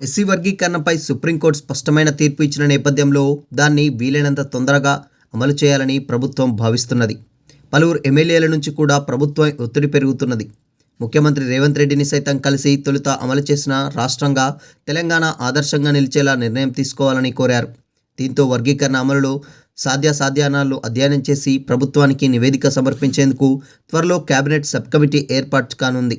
SC వర్గీకరణపై supreme court స్పష్టమైన తీర్పు ఇచ్చిన నేపథ్యంలో దాన్ని వీలైనంత తొందరగా అమలు చేయాలని ప్రభుత్వం భావిస్తున్నది. పలువురు ఎమ్మెల్యేల నుంచి కూడా ప్రభుత్వం ఒత్తిడి పెరుగుతున్నది. ముఖ్యమంత్రి రేవంత్ రెడ్డిని సైతం కలిసి తొలుత అమలు చేసిన రాష్ట్రంగా తెలంగాణ ఆదర్శంగా నిలిచేలా నిర్ణయం తీసుకోవాలని కోరారు. దీంతో వర్గీకరణ అమలులో సాధ్యాసాధ్యానాలు అధ్యయనం చేసి ప్రభుత్వానికి నివేదిక సమర్పించేందుకు త్వరలో కేబినెట్ సబ్ కమిటీ ఏర్పాటు కానుంది.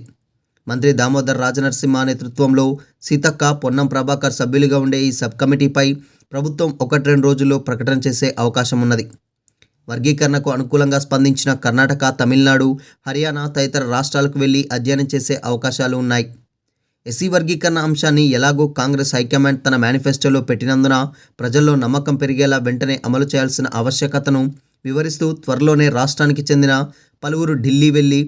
మంత్రి దామోదర్ రాజనరసింహ నేతృత్వంలో సీతక్క పొన్నం ప్రభాకర్ సభ్యులుగా ఉండే ఈ సబ్ కమిటీపై ప్రభుత్వం ఒకటి రెండు రోజుల్లో ప్రకటన చేసే అవకాశం ఉన్నది వర్గీకరణకు అనుకూలంగా స్పందించిన కర్ణాటక తమిళనాడు హర్యానా తదితర రాష్ట్రాలకు వెళ్ళి అధ్యయనం చేసే అవకాశాలు ఉన్నాయి. ఎస్సీ వర్గీకరణ అంశాన్ని ఎలాగో కాంగ్రెస్ హైకమాండ్ తన మేనిఫెస్టోలో పెట్టినందున ప్రజల్లో నమ్మకం పెరిగేలా వెంటనే అమలు చేయాల్సిన ఆవశ్యకతను వివరిస్తూ త్వరలోనే రాష్ట్రానికి చెందిన పలువురు ఢిల్లీ వెళ్ళి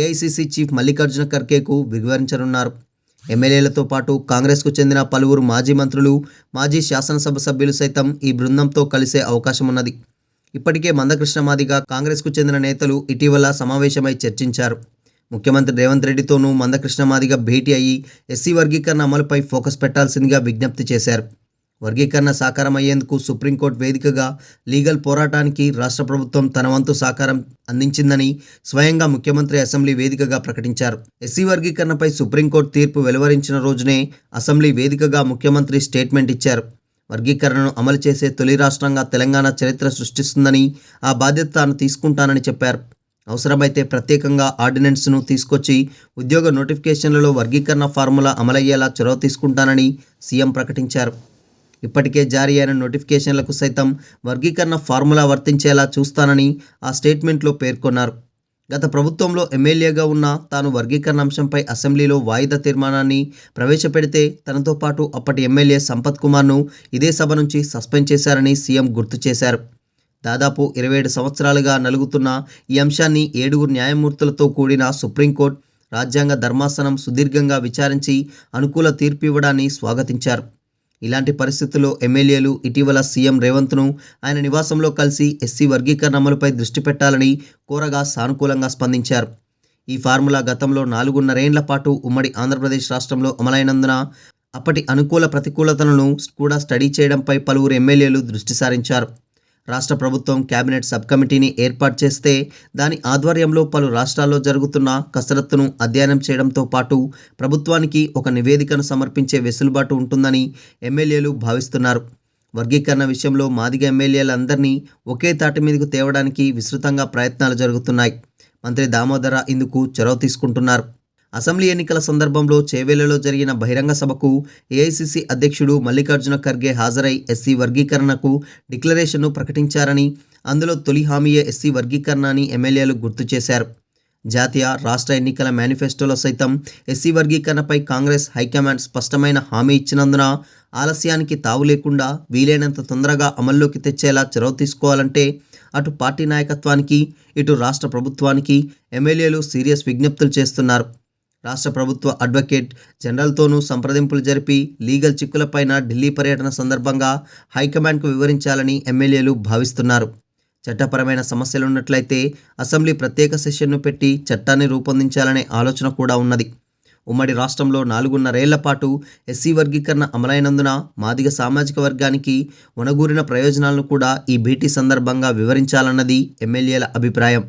ఏఐసిసి చీఫ్ మల్లికార్జున ఖర్గేకు వివరించనున్నారు. ఎమ్మెల్యేలతో పాటు కాంగ్రెస్కు చెందిన పలువురు మాజీ మంత్రులు మాజీ శాసనసభ సభ్యులు సైతం ఈ బృందంతో కలిసే అవకాశం ఉన్నది ఇప్పటికే మందకృష్ణ మాదిగా కాంగ్రెస్కు చెందిన నేతలు ఇటీవల సమావేశమై చర్చించారు. ముఖ్యమంత్రి రేవంత్ రెడ్డితోనూ మందకృష్ణ మాదిగా భేటీ అయ్యి ఎస్సీ వర్గీకరణ అమలుపై ఫోకస్ పెట్టాల్సిందిగా విజ్ఞప్తి చేశారు. వర్గీకరణ సాకారం అయ్యేందుకు సుప్రీంకోర్టు వేదికగా లీగల్ పోరాటానికి రాష్ట్ర ప్రభుత్వం తన వంతు సహకారం అందించిందని స్వయంగా ముఖ్యమంత్రి అసెంబ్లీ వేదికగా ప్రకటించారు. ఎస్సీ వర్గీకరణపై సుప్రీంకోర్టు తీర్పు వెలువరించిన రోజునే అసెంబ్లీ వేదికగా ముఖ్యమంత్రి స్టేట్మెంట్ ఇచ్చారు. వర్గీకరణను అమలు చేసే తొలి రాష్ట్రంగా తెలంగాణ చరిత్ర సృష్టిస్తుందని ఆ బాధ్యత తాను తీసుకుంటానని చెప్పారు. అవసరమైతే ప్రత్యేకంగా ఆర్డినెన్స్ను తీసుకొచ్చి ఉద్యోగ నోటిఫికేషన్లలో వర్గీకరణ ఫార్ములా అమలయ్యేలా చొరవ తీసుకుంటానని సీఎం ప్రకటించారు. ఇప్పటికే జారీ అయిన నోటిఫికేషన్లకు సైతం వర్గీకరణ ఫార్ములా వర్తించేలా చూస్తానని ఆ స్టేట్మెంట్లో పేర్కొన్నారు. గత ప్రభుత్వంలో ఎమ్మెల్యేగా ఉన్న తాను వర్గీకరణ అంశంపై అసెంబ్లీలో వాయిదా తీర్మానాన్ని ప్రవేశపెడితే తనతో పాటు అప్పటి ఎమ్మెల్యే సంపత్ కుమార్ను ఇదే సభ నుంచి సస్పెండ్ చేశారని సీఎం గుర్తు చేశారు. దాదాపు ఇరవై ఏడు సంవత్సరాలుగా నలుగుతున్న ఈ అంశాన్ని ఏడుగురు న్యాయమూర్తులతో కూడిన సుప్రీంకోర్టు రాజ్యాంగ ధర్మాసనం సుదీర్ఘంగా విచారించి అనుకూల తీర్పు ఇవ్వడాన్ని స్వాగతించారు. ఇలాంటి పరిస్థితుల్లో ఎమ్మెల్యేలు ఇటీవల సీఎం రేవంత్ను ఆయన నివాసంలో కలిసి ఎస్సీ వర్గీకరణ అమలుపై దృష్టి పెట్టాలని కోరగా సానుకూలంగా స్పందించారు. ఈ ఫార్ములా గతంలో నాలుగున్నరేండ్ల పాటు ఉమ్మడి ఆంధ్రప్రదేశ్ రాష్ట్రంలో అమలైనందున అప్పటి అనుకూల ప్రతికూలతలను కూడా స్టడీ చేయడంపై పలువురు ఎమ్మెల్యేలు దృష్టి సారించారు. రాష్ట్ర ప్రభుత్వం కేబినెట్ సబ్ కమిటీని ఏర్పాటు చేస్తే దాని ఆధ్వర్యంలో పలు రాష్ట్రాల్లో జరుగుతున్న కసరత్తును అధ్యయనం చేయడంతో పాటు ప్రభుత్వానికి ఒక నివేదికను సమర్పించే వెసులుబాటు ఉంటుందని ఎమ్మెల్యేలు భావిస్తున్నారు. వర్గీకరణ విషయంలో మాదిగ ఎమ్మెల్యేలందరినీ ఒకే తాటి మీదకు తేవడానికి విస్తృతంగా ప్రయత్నాలు జరుగుతున్నాయి. మంత్రి దామోదర ఇందుకు చొరవ తీసుకుంటున్నారు. అసెంబ్లీ ఎన్నికల సందర్భంలో చేవేలలో జరిగిన బహిరంగ సభకు ఏఐసిసి అధ్యక్షుడు మల్లికార్జున ఖర్గే హాజరై ఎస్సీ వర్గీకరణకు డిక్లరేషన్ను ప్రకటించారని అందులో తొలి హామీయే ఎస్సీ వర్గీకరణ అని ఎమ్మెల్యేలు గుర్తు చేశారు. జాతీయ రాష్ట్ర ఎన్నికల మేనిఫెస్టోలో సైతం ఎస్సీ వర్గీకరణపై కాంగ్రెస్ హైకమాండ్ స్పష్టమైన హామీ ఇచ్చినందున ఆలస్యానికి తావు లేకుండా వీలైనంత తొందరగా అమల్లోకి తెచ్చేలా చొరవ తీసుకోవాలంటే అటు పార్టీ నాయకత్వానికి ఇటు రాష్ట్ర ప్రభుత్వానికి ఎమ్మెల్యేలు సీరియస్ విజ్ఞప్తులు చేస్తున్నారు. రాష్ట్ర ప్రభుత్వ అడ్వకేట్ జనరల్తోనూ సంప్రదింపులు జరిపి లీగల్ చిక్కులపైన ఢిల్లీ పర్యటన సందర్భంగా హైకమాండ్కు వివరించాలని ఎమ్మెల్యేలు భావిస్తున్నారు. చట్టపరమైన సమస్యలున్నట్లయితే అసెంబ్లీ ప్రత్యేక సెషన్ను పెట్టి చట్టాన్ని రూపొందించాలనే ఆలోచన కూడా ఉన్నది. ఉమ్మడి రాష్ట్రంలో నాలుగున్నరేళ్ళ పాటు ఎస్సీ వర్గీకరణ అమలైనందున మాదిగ సామాజిక వర్గానికి వనగూరిన ప్రయోజనాలను కూడా ఈ భేటీ సందర్భంగా వివరించాలన్నది ఎమ్మెల్యేల అభిప్రాయం.